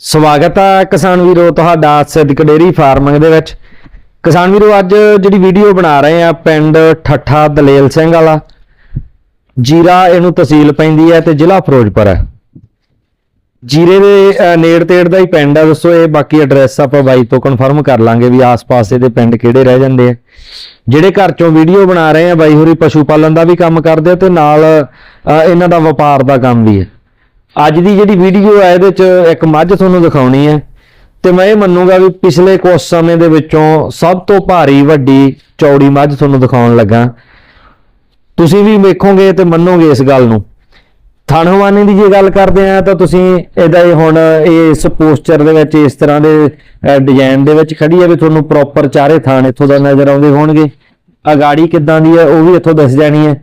ਸਵਾਗਤ ਹੈ ਕਿਸਾਨ ਵੀਰੋ ਤੁਹਾਡਾ ਸਿੱਧਕ ਡੇਰੀ ਫਾਰਮਿੰਗ ਦੇ ਵਿੱਚ। ਕਿਸਾਨ ਵੀਰੋ, ਅੱਜ ਜਿਹੜੀ ਵੀਡੀਓ ਬਣਾ ਰਹੇ ਆ ਪਿੰਡ ਠੱਠਾ ਦਲੇਲ ਸਿੰਘ ਵਾਲਾ। ਜੀਰਾ ਇਹਨੂੰ ਤਹਿਸੀਲ ਪੈਂਦੀ ਹੈ ਤੇ ਜ਼ਿਲ੍ਹਾ ਫਿਰੋਜ਼ਪੁਰ ਹੈ। ਜੀਰੇ ਦੇ ਨੇੜ ਤੇੜ ਦਾ ਹੀ ਪਿੰਡ ਆ, ਦੱਸੋ ਇਹ ਬਾਕੀ ਐਡਰੈਸ ਆਪਾਂ ਬਾਈ ਤੋਂ ਕਨਫਰਮ ਕਰ ਲਾਂਗੇ ਵੀ ਆਸ-ਪਾਸ ਇਹਦੇ ਪਿੰਡ ਕਿਹੜੇ ਰਹਿ ਜਾਂਦੇ ਆ। ਜਿਹੜੇ ਘਰ ਚੋਂ ਵੀਡੀਓ ਬਣਾ ਰਹੇ ਆ, ਬਾਈ ਹੋਰੀ ਪਸ਼ੂ ਪਾਲਣ ਦਾ ਵੀ ਕੰਮ ਕਰਦੇ ਆ ਤੇ ਨਾਲ ਇਹਨਾਂ ਦਾ ਵਪਾਰ ਦਾ ਕੰਮ ਵੀ ਹੈ। ਅੱਜ ਦੀ ਜਿਹੜੀ ਵੀਡੀਓ ਹੈ ਇਹਦੇ ਚ ਇੱਕ ਮੱਝ ਤੁਹਾਨੂੰ ਦਿਖਾਉਣੀ ਹੈ। ਤੇ ਮੈਂ ਇਹ ਮੰਨੂਗਾ ਵੀ ਪਿਛਲੇ ਕੁਝ ਸਮੇਂ ਦੇ ਵਿੱਚੋਂ ਸਭ ਤੋਂ ਭਾਰੀ ਵੱਡੀ ਚੌੜੀ ਮੱਝ ਤੁਹਾਨੂੰ ਦਿਖਾਉਣ ਲੱਗਾ। ਤੁਸੀਂ ਵੀ ਵੇਖੋਗੇ ਤੇ ਮੰਨੋਗੇ ਇਸ ਗੱਲ ਨੂੰ। ਥਣਵਾਨੀ ਦੀ ਜੇ ਗੱਲ ਕਰਦੇ ਆ, ਤਾਂ ਤੁਸੀਂ ਇਹਦਾ ਇਹ ਹੁਣ ਇਸ ਪੋਸਚਰ ਦੇ ਵਿੱਚ, ਇਸ ਤਰ੍ਹਾਂ ਦੇ ਡਿਜ਼ਾਈਨ ਦੇ ਵਿੱਚ ਖੜੀ ਹੈ ਵੀ ਤੁਹਾਨੂੰ ਪ੍ਰੋਪਰ ਚਾਰੇ ਥਾਣ ਇੱਥੋਂ ਦਾ ਨਜ਼ਰ ਆਉਂਦੇ ਹੋਣਗੇ। ਅਗਾੜੀ ਕਿੱਦਾਂ ਦੀ ਹੈ, ਉਹ ਵੀ ਇੱਥੋਂ ਦੱਸ ਜਾਣੀ ਹੈ।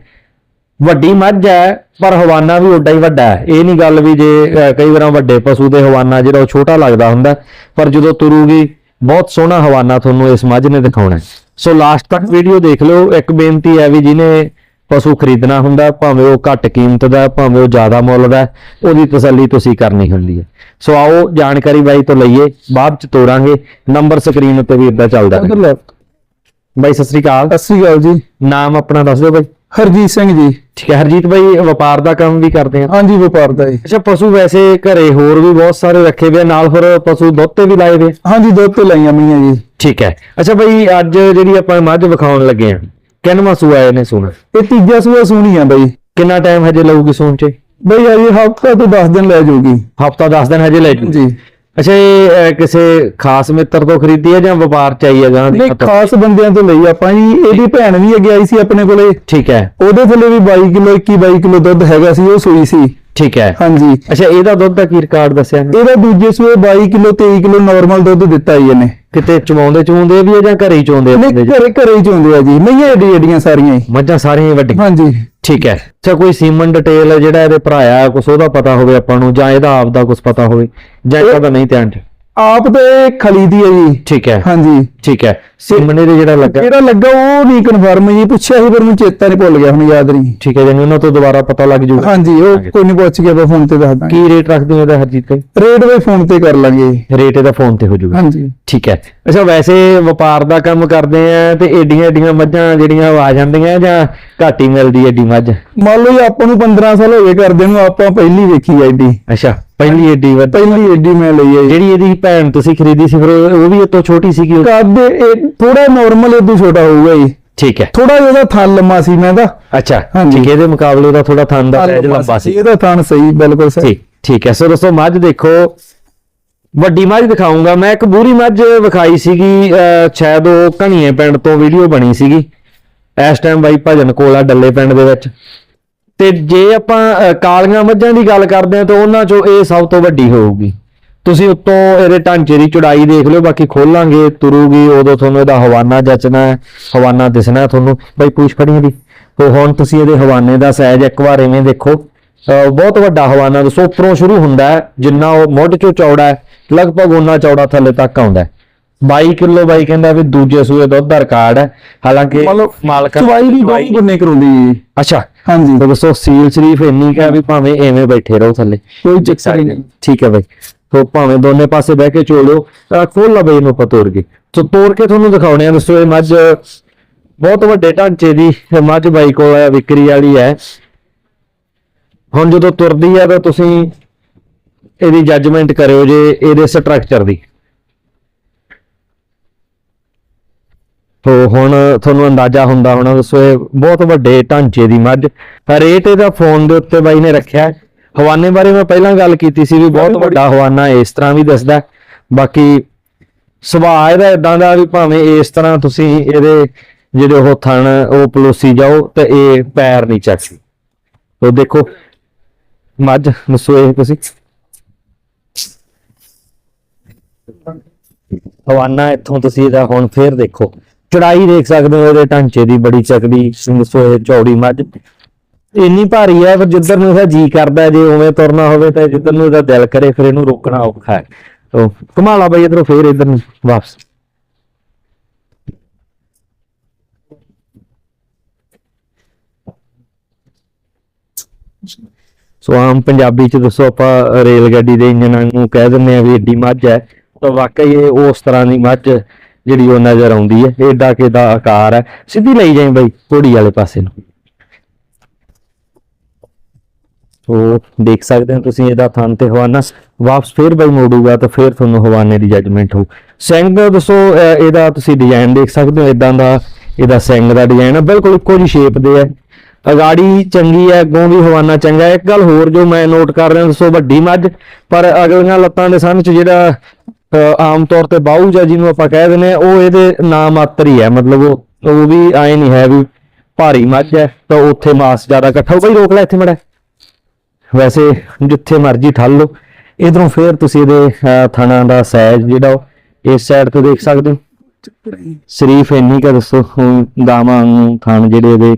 ਵੱਡੀ ਮੱਝ ਹੈ ਪਰ ਹਵਾਨਾ ਵੀ ਓਡਾ ਹੀ ਵੱਡਾ ਹੈ। ਇਹ ਨਹੀਂ ਗੱਲ ਵੀ ਜੇ ਕਈ ਵਾਰਾਂ ਵੱਡੇ ਪਸ਼ੂ ਦੇ ਹਵਾਨਾ ਜਿਹੜਾ ਉਹ ਛੋਟਾ ਲੱਗਦਾ ਹੁੰਦਾ ਪਰ ਜਦੋਂ ਤੁਰੂਗੀ ਬਹੁਤ ਸੋਹਣਾ ਹਵਾਨਾ ਤੁਹਾਨੂੰ ਇਸ ਮੱਝ ਨੇ ਦਿਖਾਉਣਾ। ਸੋ ਲਾਸਟ ਤੱਕ ਵੀਡੀਓ ਦੇਖ ਲਿਓ। ਇੱਕ ਬੇਨਤੀ ਹੈ ਵੀ ਜਿਹਨੇ ਪਸ਼ੂ ਖਰੀਦਣਾ ਹੁੰਦਾ ਭਾਵੇਂ ਉਹ ਘੱਟ ਕੀਮਤ ਦਾ ਭਾਵੇਂ ਉਹ ਜ਼ਿਆਦਾ ਮੁੱਲ ਦਾ ਉਹਦੀ ਤਸੱਲੀ ਤੁਸੀਂ ਕਰਨੀ ਹੁੰਦੀ ਹੈ। ਸੋ ਆਓ ਜਾਣਕਾਰੀ ਬਾਈ ਤੋਂ ਲਈਏ। ਬਾਅਦ ਚ ਤੋਰਾਂਗੇ। ਨੰਬਰ ਸਕਰੀਨ ਉੱਤੇ ਵੀ ਇਦਾਂ ਚੱਲਦਾ ਬਾਈ ਸਤਿ ਸ੍ਰੀ ਅਕਾਲ। ਸਤਿ ਸ੍ਰੀ ਅਕਾਲ ਜੀ। ਨਾਮ ਆਪਣਾ ਦੱਸ ਦਿਓ ਬਾਈ। ਹਰਜੀਤ ਸਿੰਘ ਜੀ। ਠੀਕ ਹੈ ਹਰਜੀਤ ਬਾਈ ਵਪਾਰ ਦਾ ਕੰਮ ਵੀ ਕਰਦੇ ਆ। ਹਾਂਜੀ ਵਪਾਰ ਦਾ ਜੀ। ਅੱਛਾ ਪਸ਼ੂ ਵੈਸੇ ਘਰੇ ਹੋਰ ਵੀ ਬਹੁਤ ਸਾਰੇ ਰੱਖੇ ਹੋਏ ਆ, ਨਾਲ ਫਿਰ ਪਸ਼ੂ ਦੁੱਧ ਤੇ ਵੀ ਲਾਏ ਹੋਏ ਆ? ਹਾਂਜੀ ਦੁੱਧ ਤੇ ਲਾਈਆਂ ਮੀਆਂ ਜੀ। ਠੀਕ ਹੈ। ਅੱਛਾ ਬਈ ਅੱਜ ਜਿਹੜੀ ਆਪਾਂ ਮੱਝ ਵਿਖਾਉਣ ਲੱਗੇ ਆ ਕਿੰਨਵਾਂ ਸੂਆ ਇਹਨੇ ਸੂਣਾ? ਇਹ ਤੀਜਾ ਸੂਆ ਸੂਣੀ ਆ ਬਈ। ਕਿੰਨਾ ਟਾਈਮ ਹਜੇ ਲਊਗੀ ਸੂਣ ਚ? ਬਈ ਅਜੇ ਹਫਤਾ ਤੋਂ 10 ਦਿਨ ਲੈ ਜਾਊਗੀ। ਹਫਤਾ 10 ਦਿਨ ਹਜੇ ਲੈ ਜੂ ਜੀ। ਅੱਛਾ ਇਹ ਅਹ, ਕਿਸੇ ਖਾਸ ਮਿੱਤਰ ਤੋਂ ਖਰੀਦੀ ਹੈ ਜਾਂ ਵਪਾਰ ਚ ਆਈ ਹੈ ਜਾਂ ਦੀ ਨਹੀਂ? ਖਾਸ ਬੰਦਿਆਂ ਤੋਂ ਲਈ ਆਪਾਂ ਜੀ। ਇਹਦੀ ਭੈਣ ਵੀ ਅੱਗੇ ਆਈ ਸੀ ਆਪਣੇ ਕੋਲੇ। ਠੀਕ ਹੈ। ਉਹਦੇ ਥੱਲੇ ਵੀ 22 ਕਿਲੋ 21 22 ਕਿਲੋ ਦੁੱਧ ਹੈਗਾ ਸੀ ਉਹ ਸੂਈ ਸੀ। ਠੀਕ ਹੈ। ਹਾਂਜੀ। ਅੱਛਾ ਇਹਦਾ ਦੁੱਧ ਦਾ ਕੀ ਰਿਕਾਰਡ ਦੱਸਿਆ? ਇਹਨੇ? ਇਹਦਾ ਦੂਜੇ ਸੂਏ 22 ਕਿਲੋ 23 ਕਿਲੋ ਨਾਰਮਲ ਦੁੱਧ ਦਿੱਤਾ ਜੀ ਇਹਨੇ। ਕਿਤੇ ਚਮਾਉਂਦੇ ਚੂੰਦੇ ਵੀ ਆ ਜਾਂ ਘਰੇ ਹੀ ਚੋਂਦੇ ਆ ਨਹੀਂ ਜੀ? ਘਰੇ ਘਰੇ ਹੀ ਚੋਂਦੇ ਆ ਜੀ। ਨਹੀਂ ਏਡੀ ਏਡੀਆਂ ਸਾਰੀਆਂ ਹੀ। ਮੱਝਾਂ ਸਾਰੀਆਂ ਹੀ ਵੱਡੀਆਂ? ਹਾਂਜੀ। ਠੀਕ ਹੈ। ਅੱਛਾ ਕੋਈ ਸੀਮਨ ਡਿਟੇਲ ਜਿਹੜਾ ਇਹਦੇ ਭਰਾਇਆ ਕੁਛ ਉਹਦਾ ਪਤਾ ਹੋਵੇ ਆਪਾਂ ਨੂੰ ਜਾਂ ਇਹਦਾ ਆਪ ਦਾ ਕੁਝ ਪਤਾ ਹੋਵੇ ਜਾਂ ਇਹ- ਇਹਦਾ ਨਹੀਂ ਧਿਆਨ ਚ? ਆਪ ਤੇ ਖਲੀ ਦੀ ਹੈ ਜੀ। ਠੀਕ ਹੈ। ਹਾਂਜੀ। ਠੀਕ ਹੈ। ਸੀਮਨ ਇਹਦੇ ਜਿਹੜਾ ਲੱਗਾ ਜਿਹੜਾ ਲੱਗਾ ਉਹ ਨਹੀਂ ਕਨਫਰਮ ਜੀ ਪੁੱਛਿਆ ਸੀ ਪਰ ਮੈਨੂੰ ਚੇਤਾ ਨਹੀਂ ਭੁੱਲ ਗਿਆ ਹੁਣ ਯਾਦ ਨਹੀਂ। ਠੀਕ ਹੈ ਜੀ ਉਹਨਾਂ ਤੋਂ ਦੁਬਾਰਾ ਪਤਾ ਲੱਗ ਜੂਗਾ ਹਾਂਜੀ ਉਹ ਕੋਈ ਨਹੀਂ ਪੁੱਛ ਗਿਆ ਆਪਾਂ ਫੋਨ ਤੇ ਦੱਸ ਦਾਂਗੇ। ਕੀ ਰੇਟ ਰੱਖਦੇ ਹੋ ਇਹਦਾ ਹਰਜੀਤ ਭਾਈ? ਰੇਟ ਵੀ ਫੋਨ ਤੇ ਕਰ ਲਾਂਗੇ। ਰੇਟ ਇਹਦਾ ਫੋਨ ਤੇ ਹੋ ਜੂਗਾ। ਹਾਂਜੀ। ਠੀਕ ਹੈ। ਅੱਛਾ ਵੈਸੇ ਵਪਾਰ ਦਾ ਕੰਮ ਕਰਦੇ ਆ ਤੇ ਏਡੀਆਂ ਏਡੀਆਂ ਮੱਝਾਂ ਜਿਹੜੀਆਂ ਆ ਜਾਂਦੀਆਂ ਜਾਂ ਘੱਟ ਹੀ ਮਿਲਦੀ ਏਡੀ ਮੱਝ? ਮੰਨ ਲਓ ਜੀ ਆਪਾਂ ਨੂੰ 15 ਸਾਲ ਹੋ ਗਏ ਕਰਦੇ ਨੂੰ ਆਪਾਂ ਪਹਿਲੀ ਵੇਖੀ ਏਡੀ। ਅੱਛਾ। ਪਹਿਲੀ ਏਡੀ ਵੱਧ ਪਹਿਲੀ ਏਡੀ ਮੈਂ ਲਈ ਜੀ। ਜਿਹੜੀ ਇਹਦੀ ਭੈਣ ਤੁਸੀਂ ਖਰੀਦੀ ਸੀ ਫਿਰ ਉਹ ਉਹ ਵੀ ਇਹ ਤੋਂ ਛੋਟੀ ਸੀਗੀ ਉਹ? ਕੱਦ ਇਹ ਥੋੜਾ ਨਾਰਮਲ ਇਦੋਂ ਛੋਟਾ ਹੋਊਗਾ ਜੀ। ਠੀਕ ਹੈ। ਥੋੜਾ ਜਿਹਾ ਥਣ ਲੰਮਾ ਸੀ ਮੈਂ ਦਾ ਅੱਛਾ ਹਾਂਜੀ। ਠੀਕ ਹੈ ਇਹਦੇ ਮੁਕਾਬਲੇ ਦਾ ਥੋੜਾ ਥਣ ਦਾ ਸਾਈਜ਼ ਲੰਬਾ ਸੀ। ਇਹਦਾ ਥਣ ਸਹੀ ਬਿਲਕੁਲ ਸਹੀ। ਠੀਕ ਠੀਕ ਹੈ। ਸੋ ਦੋਸਤੋ ਮੱਝ ਦੇਖੋ ਵੱਡੀ ਮੱਝ ਦਿਖਾਉਂਗਾ। ਮੈਂ ਇੱਕ ਬੂਰੀ ਮੱਝ ਵਿਖਾਈ ਸੀਗੀ ਅਹ, ਸ਼ਾਇਦ ਉਹ ਘਣੀਏ ਪਿੰਡ ਤੋਂ ਵੀਡੀਓ ਬਣੀ ਸੀਗੀ। ਇਸ ਟਾਈਮ ਬਾਈ ਭਜਨ ਕੋਲਾ ਡੱਲੇ ਪਿੰਡ ਦੇ ਵਿੱਚ। ਤੇ ਜੇ ਆਪਾਂ ਕਾਲੀਆਂ ਮੱਝਾਂ ਦੀ ਗੱਲ ਕਰਦੇ ਹਾਂ ਤਾਂ ਉਹਨਾਂ ਚੋਂ ਇਹ ਸਭ ਤੋਂ ਵੱਡੀ ਹੋਊਗੀ। ਤੁਸੀਂ ਉੱਤੋਂ ਇਹਦੇ ਢਾਂਚੇ ਦੀ ਚੌੜਾਈ ਦੇਖ ਲਿਓ ਬਾਕੀ ਖੋਲਾਂਗੇ ਤੁਰੂਗੀ ਉਦੋਂ ਤੁਹਾਨੂੰ ਇਹਦਾ ਹਵਾਨਾ ਜਚਣਾ ਹੈ ਹਵਾਨਾ ਦਿਸਣਾ ਤੁਹਾਨੂੰ। ਬਾਈ ਪੂਛ ਫੜੀ ਦੀ ਤੇ ਹੁਣ ਤੁਸੀਂ ਇਹਦੇ ਹਵਾਨੇ ਦਾ ਸਾਈਜ਼ ਇੱਕ ਵਾਰ ਐਵੇਂ ਦੇਖੋ। ਬਹੁਤ ਵੱਡਾ ਹਵਾਨਾ ਦੱਸੋ ਉੱਪਰੋਂ ਸ਼ੁਰੂ ਹੁੰਦਾ ਹੈ ਜਿੰਨਾ ਉਹ ਮੁੱਢ ਚੋਂ ਚੌੜਾ ਹੈ ਲਗਭਗ ਉਹਨਾਂ ਚੌੜਾ ਥੱਲੇ ਤੱਕ ਆਉਂਦਾ ਹੈ। 22 ਕਿਲੋ ਬਾਈ ਕਹਿੰਦਾ ਵੀ ਦੂਜੇ ਸੂਏ ਦੁੱਧ ਦਾ ਰਿਕਾਰਡ ਹੈ ਹਾਲਾਂਕਿ ਮਾਲਕ ਚਵਾਈ ਵੀ ਦੋ ਬੰਨੇ ਕਰਾਉਂਦੀ ਅੱਛਾ। ਹਾਂਜੀ। ਤਾਂ ਦੱਸੋ ਸੀਲ ਸ਼ਰੀਫ ਇੰਨੀ ਕਾ ਵੀ ਭਾਵੇਂ ਐਵੇਂ ਬੈਠੇ ਰਹੋ ਥੱਲੇ। ਕੋਈ ਚੱਕਰ ਹੀ ਨਹੀਂ। ਠੀਕ ਹੈ ਬਾਈ। ਸੋ ਭਾਵੇਂ ਦੋਨੇ ਪਾਸੇ ਬਹਿ ਕੇ ਚੋਲਿਓ ਖੋਲ ਲਾ ਬਈ ਇਹਨੂੰ ਆਪਾਂ ਤੋੜ ਕੇ। ਸੋ ਤੋੜ ਕੇ ਤੁਹਾਨੂੰ ਦਿਖਾਉਣੇ ਆ ਦੱਸੋ ਇਹ ਮੱਝ ਬਹੁਤ ਵੱਡੇ ਢਾਂਚੇ ਦੀ ਮੱਝ ਬਾਈ ਕੋਲ ਹੈ ਵਿਕਰੀ ਵਾਲੀ ਹੈ ਹੁਣ ਜਦੋਂ ਤੁਰਦੀ ਹੈ ਤਾਂ ਤੁਸੀਂ ਇਹਦੀ ਜੱਜਮੈਂਟ ਕਰਿਓ ਜੇ ਇਹਦੇ ਸਟਰਕਚਰ ਦੀ। ਤੋ ਹੁਣ ਤੁਹਾਨੂੰ ਅੰਦਾਜ਼ਾ ਹੁੰਦਾ ਹੋਣਾ ਦੱਸੋ ਇਹ ਬਹੁਤ ਵੱਡੇ ਢਾਂਚੇ ਦੀ ਮੱਝ। ਰੇਟ ਇਹਦਾ ਫੋਨ ਦੇ ਉੱਤੇ ਬਾਈ ਨੇ ਰੱਖਿਆ। ਹਵਾਨੇ ਬਾਰੇ ਮੈਂ ਪਹਿਲਾਂ ਗੱਲ ਕੀਤੀ ਸੀ ਵੀ ਬਹੁਤ ਵੱਡਾ ਹਵਾਨਾ ਇਸ ਤਰ੍ਹਾਂ ਵੀ ਦੱਸਦਾ। ਬਾਕੀ ਸੁਭਾਅ ਇਹਦਾ ਇਦਾਂ ਦਾ ਵੀ ਭਾਵੇਂ ਇਸ ਤਰ੍ਹਾਂ ਤੁਸੀਂ ਇਹਦੇ ਜਿਹੜੇ ਉਹ ਥਣ ਉਹ ਪਲੋਸੀ ਜਾਓ ਤੇ ਇਹ ਪੈਰ ਨਹੀਂ ਚੱਕਦੀ। ਤੋ ਦੇਖੋ ਮੱਝ ਦੱਸੋ ਇਹ ਤੁਸੀਂ। ਹਵਾਨਾ ਇੱਥੋਂ ਤੁਸੀਂ ਇਹਦਾ ਹੁਣ ਫੇਰ ਦੇਖੋ। ਚੜਾਈ ਦੇਖ ਸਕਦੇ ਹੋ ਇਹਦੇ ਢਾਂਚੇ ਦੀ ਬੜੀ ਚੱਕਦੀ ਦੱਸੋ ਇਹ ਚੌੜੀ ਮੱਝ। ਇੰਨੀ ਭਾਰੀ ਹੈ, ਪਰ ਜਿੱਧਰ ਨੂੰ ਇਹਦਾ ਜੀ ਕਰਦਾ ਜੇ ਉਵੇਂ ਤੁਰਨਾ ਹੋਵੇ ਤਾਂ ਜਿੱਧਰ ਨੂੰ ਇਹਦਾ ਦਿਲ ਕਰੇ, ਫਿਰ ਇਹਨੂੰ ਰੋਕਣਾ ਔਖਾ ਹੈ। ਤੋ ਕਮਾਲਾ ਬਈ, ਇਧਰੋਂ ਫੇਰ ਇਧਰ ਨੂੰ ਵਾਪਸ। ਸੋ ਆਮ ਪੰਜਾਬੀ ਚ ਦੱਸੋ ਆਪਾਂ, ਰੇਲ ਗੱਡੀ ਦੇ ਇੰਜਨ ਨੂੰ ਕਹਿ ਦਿੰਦੇ ਆ ਵੀ ਏਡੀ ਮੱਝ ਹੈ। ਤਾਂ, ਵਾਕਈ ਇਹ ਉਸ ਤਰ੍ਹਾਂ ਦੀ ਮੱਝ ਜਿਹੜੀ ਉਹ ਨਜ਼ਰ ਆਉਂਦੀ ਹੈ ਏਡਾ ਕਿ ਆਕਾਰ ਹੈ, ਸਿੱਧੀ ਲਈ ਜਾਈ ਬਈ ਘੋੜੀ ਵਾਲੇ ਪਾਸੇ ਨੂੰ। ਸੋ ਦੇਖ ਸਕਦੇ ਹੋ ਤੁਸੀਂ ਇਹਦਾ ਥਣ ਤੇ ਹਵਾਨਾ। ਵਾਪਸ ਫੇਰ ਬਈ ਮੋੜੂਗਾ ਤਾਂ ਫੇਰ ਤੁਹਾਨੂੰ ਹਵਾਨੇ ਦੀ ਜੱਜਮੈਂਟ ਹੋਊ। ਸਿੰਘ ਦਾ ਦੱਸੋ ਇਹਦਾ ਤੁਸੀਂ ਡਿਜ਼ਾਈਨ ਦੇਖ ਸਕਦੇ ਹੋ ਇਦਾਂ ਦਾ ਇਹਦਾ ਸਿੰਘ ਦਾ ਡਿਜ਼ਾਈਨ ਹੈ। ਬਿਲਕੁਲ ਇੱਕੋ ਜੀ ਸ਼ੇਪ ਦੇ ਹੈ। ਅਗਾੜੀ ਚੰਗੀ ਹੈ, ਅੱਗੋਂ ਵੀ ਹਵਾਨਾ ਚੰਗਾ ਇੱਕ ਗੱਲ ਹੋਰ ਜੋ ਮੈਂ ਨੋਟ ਕਰ ਰਿਹਾ, ਦੱਸੋ ਵੱਡੀ ਮੱਝ, ਪਰ ਅਗਲੀਆਂ ਲੱਤਾਂ ਦੇ ਸੰਨ ਚ ਜਿਹੜਾ ਆਮ ਤੌਰ ਤੇ ਬਾਹੂ ਜਿਹਨੂੰ ਆਪਾਂ ਕਹਿ ਦਿੰਦੇ ਆ ਉਹ ਇਹਦੇ ਨਾਮ ਮਾਤਰ ਹੀ ਹੈ, ਮਤਲਬ ਉਹ ਉਹ ਵੀ ਆਏ ਨਹੀਂ ਹੈ ਵੀ ਭਾਰੀ ਮੱਝ ਹੈ, ਤਾਂ ਉੱਥੇ ਮਾਸ ਜ਼ਿਆਦਾ ਇਕੱਠਾ ਹੋ ਬਈ ਰੋਕ ਲੈ ਇੱਥੇ ਮੜਾ। ਵੈਸੇ ਜਿੱਥੇ ਮਰਜ਼ੀ ਠੱਲ ਲਓ। ਇਧਰੋਂ ਫੇਰ ਤੁਸੀਂ ਇਹਦੇ ਥਣਾ ਦਾ ਸਾਈਜ਼ ਜਿਹੜਾ ਉਹ, ਇਸ ਸਾਈਡ ਤੋਂ ਦੇਖ ਸਕਦੇ ਹੋ। ਸ਼ਰੀਫ ਇੰਨੀ ਕਾ ਦੱਸੋ, ਹੁਣ ਗਾਵਾਂ ਨੂੰ ਥਣ ਜਿਹੜੇ ਇਹਦੇ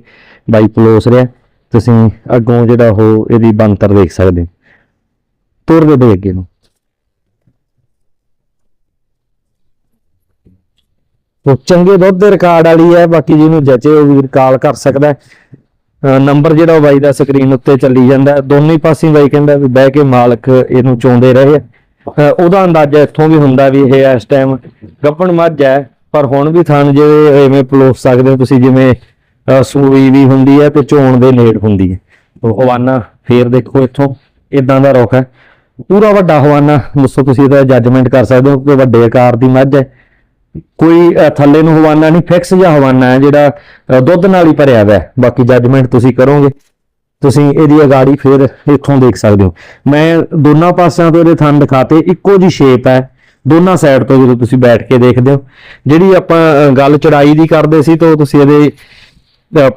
ਬਾਈ ਪਲੋਸ ਰਿਹਾ। ਤੁਸੀਂ ਅੱਗੋਂ ਜਿਹੜਾ ਉਹ ਇਹਦੀ ਬੰਤਰ ਦੇਖ ਸਕਦੇ ਹੋ। ਤੁਰ ਦੇ ਅੱਗੇ ਨੂੰ। ਚੰਗੇ ਦੁੱਧ ਦੇ ਰਿਕਾਰਡ ਵਾਲੀ ਹੈ, ਬਾਕੀ ਜਿਹਨੂੰ ਜਚੇ ਉਹ ਵੀਰ ਕਾਲ ਕਰ ਸਕਦਾ ਨੰਬਰ ਜਿਹੜਾ ਉਹ ਬਾਈ ਦਾ ਸਕਰੀਨ ਉੱਤੇ ਚੱਲੀ ਜਾਂਦਾ ਦੋਨੇ ਪਾਸੇ ਬਾਈ ਕਹਿੰਦਾ ਵੀ ਬਹਿ ਕੇ ਮਾਲਕ ਇਹਨੂੰ ਚੋਂਦੇ ਰਹੇ ਆ। ਉਹਦਾ ਅੰਦਾਜ਼ਾ ਇੱਥੋਂ ਵੀ ਹੁੰਦਾ ਵੀ ਇਹ ਇਸ ਟਾਈਮ ਗੱਪਣ ਮੱਝ ਹੈ, ਪਰ ਹੁਣ ਵੀ ਥਣ ਜਿਹੜੇ ਐਵੇਂ ਪਲੋਸ ਸਕਦੇ ਹੋ ਤੁਸੀਂ, ਜਿਵੇਂ ਸੂਈ ਵੀ ਹੁੰਦੀ ਹੈ ਤੇ ਚੋਣ ਦੇ ਨੇੜ ਹੁੰਦੀ ਹੈ। ਹਵਾਨਾ ਫੇਰ ਦੇਖੋ ਇੱਥੋਂ ਇਦਾਂ ਦਾ ਰੁੱਖ ਹੈ। ਪੂਰਾ ਵੱਡਾ ਹਵਾਨਾ, ਦੱਸੋ ਤੁਸੀਂ ਇਹਦਾ ਜੱਜਮੈਂਟ ਕਰ ਸਕਦੇ ਹੋ ਕਿ ਵੱਡੇ ਆਕਾਰ ਦੀ ਮੱਝ ਹੈ। ਕੋਈ ਥੱਲੇ ਨੂੰ ਹਵਾਨਾ ਨਹੀਂ ਫਿਕਸ ਜਿਹਾ ਹਵਾਨਾ ਹੈ ਜਿਹੜਾ ਦੁੱਧ ਨਾਲ ਹੀ ਭਰਿਆ ਹੋਇਆ ਹੈ। ਬਾਕੀ ਜੱਜਮੈਂਟ ਤੁਸੀਂ ਕਰੋਗੇ। ਤੁਸੀਂ ਇਹਦੀ ਅਗਾੜੀ ਫਿਰ ਇੱਥੋਂ ਦੇਖ ਸਕਦੇ ਹੋ। ਮੈਂ ਦੋਨਾਂ ਪਾਸਿਆਂ ਤੋਂ ਇਹਦੇ ਥਣ ਦਿਖਾਤੇ, ਇੱਕੋ ਜੀ ਸ਼ੇਪ ਹੈ। ਦੋਨਾਂ ਸਾਈਡ ਤੋਂ ਜਦੋਂ ਤੁਸੀਂ ਬੈਠ ਕੇ ਦੇਖਦੇ ਹੋ। ਜਿਹੜੀ ਆਪਾਂ ਗੱਲ ਚੜਾਈ ਦੀ ਕਰਦੇ ਸੀ, ਤਾਂ ਤੁਸੀਂ ਇਹਦੇ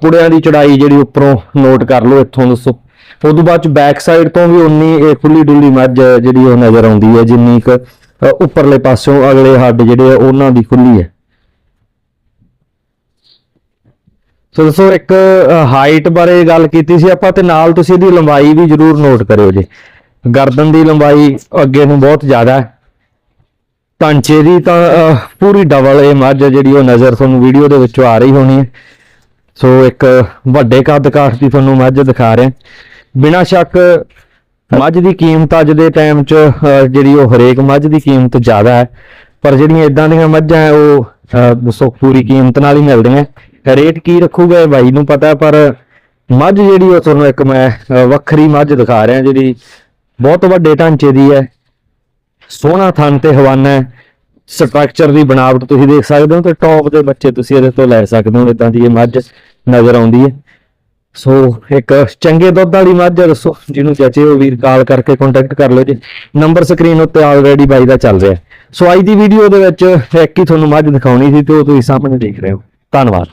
ਪੁੜਿਆਂ ਦੀ ਚੜਾਈ ਜਿਹੜੀ ਉੱਪਰੋਂ ਨੋਟ ਕਰ ਲਓ, ਇੱਥੋਂ ਦੱਸੋ। ਉਦੋਂ ਬਾਅਦ ਚ ਬੈਕ ਸਾਈਡ ਤੋਂ ਵੀ ਉਨੀ ਇਹ ਖੁੱਲੀ ਡੁੱਲੀ ਮੱਝ ਜਿਹੜੀ ਉਹ ਨਜ਼ਰ ਆਉਂਦੀ ਹੈ, ਜਿੰਨੀ ਕੁ ਉੱਪਰਲੇ ਪਾਸਿਓਂ ਅਗਲੇ ਹੱਡ ਜਿਹੜੇ ਆ, ਉਹਨਾਂ ਦੀ ਖੁੱਲੀ ਹੈ। ਸੋ ਦੱਸੋ, ਇੱਕ ਹਾਈਟ ਬਾਰੇ ਗੱਲ ਕੀਤੀ ਸੀ ਆਪਾਂ ਤੇ ਨਾਲ ਤੁਸੀਂ ਇਹਦੀ ਲੰਬਾਈ ਵੀ ਜਰੂਰ ਨੋਟ ਕਰਿਓ ਜੀ। ਗਰਦਨ ਦੀ ਲੰਬਾਈ ਅੱਗੇ ਨੂੰ ਬਹੁਤ ਜ਼ਿਆਦਾ ਹੈ। ਢਾਂਚੇ ਦੀ ਤਾਂ ਪੂਰੀ ਡਬਲ ਇਹ ਮੱਝ ਜਿਹੜੀ ਉਹ ਨਜ਼ਰ ਤੁਹਾਨੂੰ ਵੀਡੀਓ ਦੇ ਵਿੱਚੋਂ ਆ ਰਹੀ ਹੋਣੀ ਹੈ। ਸੋ ਇੱਕ ਵੱਡੇ ਕੱਦ ਕਾਠ ਦੀ ਤੁਹਾਨੂੰ ਮੱਝ ਦਿਖਾ ਰਿਹਾ। ਬਿਨਾਂ ਸ਼ੱਕ ਮੱਝ ਦੀ ਕੀਮਤ ਅੱਜ ਦੇ ਟਾਈਮ 'ਚ ਜਿਹੜੀ ਉਹ ਹਰੇਕ ਮੱਝ ਦੀ ਕੀਮਤ ਜ਼ਿਆਦਾ ਹੈ। ਪਰ ਜਿਹੜੀਆਂ ਇਦਾਂ ਦੀਆਂ ਮੱਝਾਂ ਹੈ ਉਹ ਅਹ, ਪੂਰੀ ਕੀਮਤ ਨਾਲ ਹੀ ਮਿਲਦੀਆਂ। ਰੇਟ ਕੀ ਰੱਖੂਗਾ ਬਾਈ ਨੂੰ ਪਤਾ ਪਰ ਮੱਝ ਜਿਹੜੀ ਉਹ ਤੁਹਾਨੂੰ ਇੱਕ ਮੈਂ ਵੱਖਰੀ ਮੱਝ ਦਿਖਾ ਰਿਹਾ ਜਿਹੜੀ ਬਹੁਤ ਵੱਡੇ ਢਾਂਚੇ ਦੀ ਹੈ। ਸੋਹਣਾ ਥਣ ਤੇ ਹਵਾਨਾ ਹੈ। ਸਟਰਕਚਰ ਦੀ ਬਣਾਵਟ ਤੁਸੀਂ ਦੇਖ ਸਕਦੇ ਹੋ ਤੇ ਟੌਪ ਦੇ ਬੱਚੇ ਤੁਸੀਂ ਇਹਦੇ ਤੋਂ ਲੈ ਸਕਦੇ ਹੋ ਇਦਾਂ ਦੀ ਇਹ ਮੱਝ ਨਜ਼ਰ ਆਉਂਦੀ ਹੈ। ਸੋ ਇੱਕ ਚੰਗੇ ਦੁੱਧ ਵਾਲੀ ਮੱਝ ਦੱਸੋ, ਜਿਹਨੂੰ ਚਾਚੇ ਉਹ ਵੀਰ ਕਾਲ ਕਰਕੇ ਕੰਟੈਕਟ ਕਰ ਲਓ ਜੀ। ਨੰਬਰ ਸਕਰੀਨ ਉੱਤੇ ਆਲਰੇਡੀ ਬਾਈ ਦਾ ਚੱਲ ਰਿਹਾ। ਸੋ ਅੱਜ ਦੀ ਵੀਡੀਓ ਦੇ ਵਿੱਚ ਇੱਕ ਹੀ ਤੁਹਾਨੂੰ ਮੱਝ ਦਿਖਾਉਣੀ ਸੀ ਤੇ ਉਹ ਤੁਸੀਂ ਸਾਹਮਣੇ ਦੇਖ ਰਹੇ ਹੋ। ਧੰਨਵਾਦ।